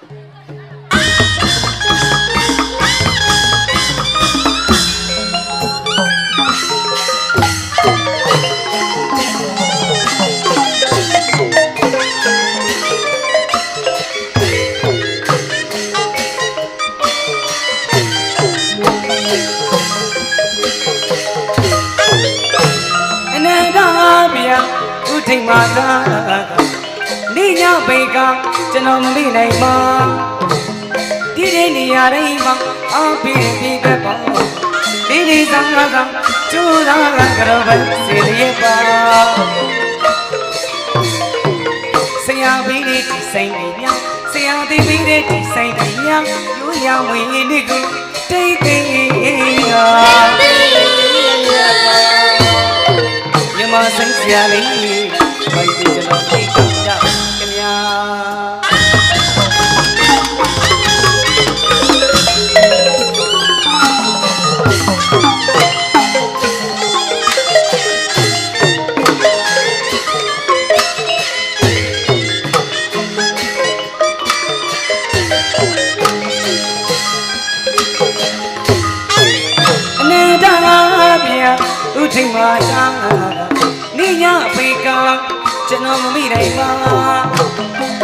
အနန္တဗျာဥထိတ်မာသာနေညဘေက ကျွန်တော်မသိနိုင်ပါဒီဒီနေရာတိုင်းမှာအပိပိကပောဒီဒီသံဃာကကျူလာကကြောပဲစေရပါဆရာဘီဒီဒီဆိုင်နေညဆရာဒီဘီဒီဒီဆိုင်နေညလူရမွေနေကိုတိတ်တိတ်ရာမြမဆိုင်ဆရာလေးဘိုက်ဒီကျွန်တော် ဥထိတ်မာတာနေညဖေကကျွန်တော်မမိနိုင်ပါ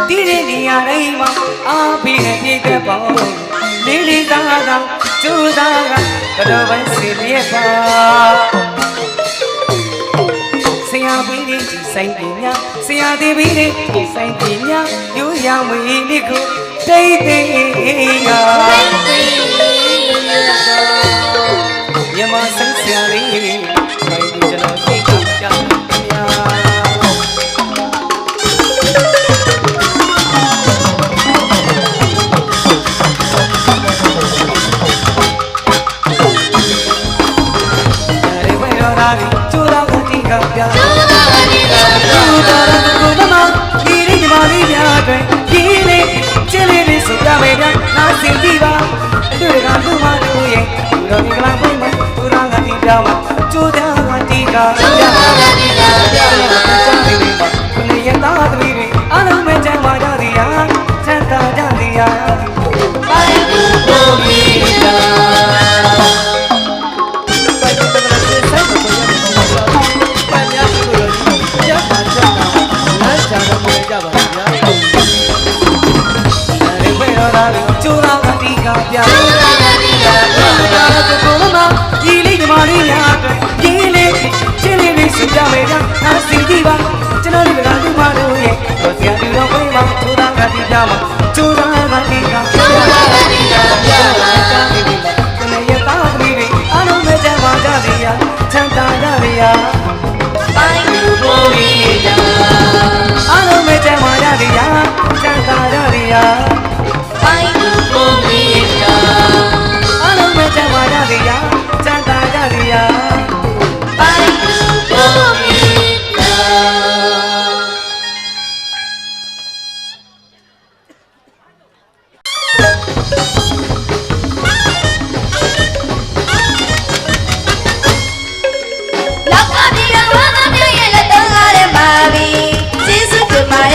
ဒီဒီနေရာတိုင်းမှာအာဖိနဲ့ပြည့်တဲ့ပေါ့လေးလေးသားသားကျူသားကကတော့ပဲစီလျက်ပါဆရာဘီဒီဒီဆိုင်ပညာဆရာဒီဘီဒီဒီဆိုင်ပညာယူရမွေလေးကိုတိတ်တိတ်က တိကပြကျူတော်ကတိကပြကျူတော်ကကိုမမဒီလေးဒီမလေးများအတွက်ဒီလေးချစ်လေးလေးဆိုကြမယ်ဗျာနားစင်ကြည့်ပါအတူတကလူမတို့ရဲ့သူတော်ဒီကလာပွင့်မှာသူတော်ကတိပြမှာကျူတော်ကတိကပြ ပါကျွန်တော်တို့ကလူမတို့ရဲ့ကိုစရာတူတော့ပြေးပါသူသားကတိတာမှာကျူသားကတိတာကျူသားကတိတာပြလာတာမိမိကလေးရဲ့သားသမီးတွေအားလုံးပဲကြံပါကြပါရာချမ်းသာကြပါရာပိုင်းလူပေါ်ရည်တာအားလုံးပဲကြံပါကြပါရာချမ်းသာကြပါရာ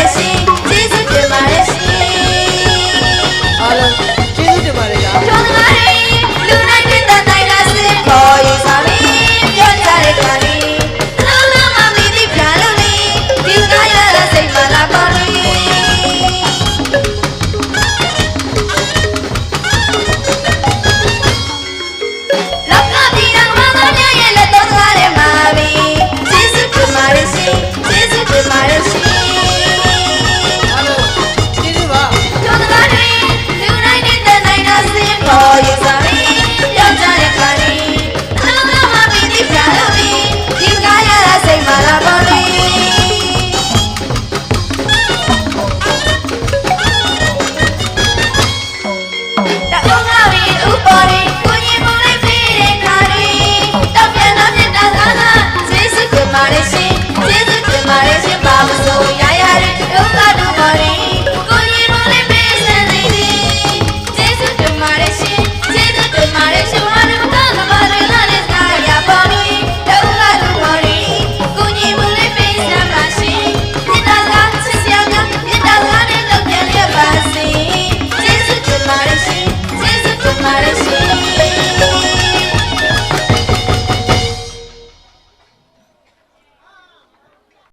assim.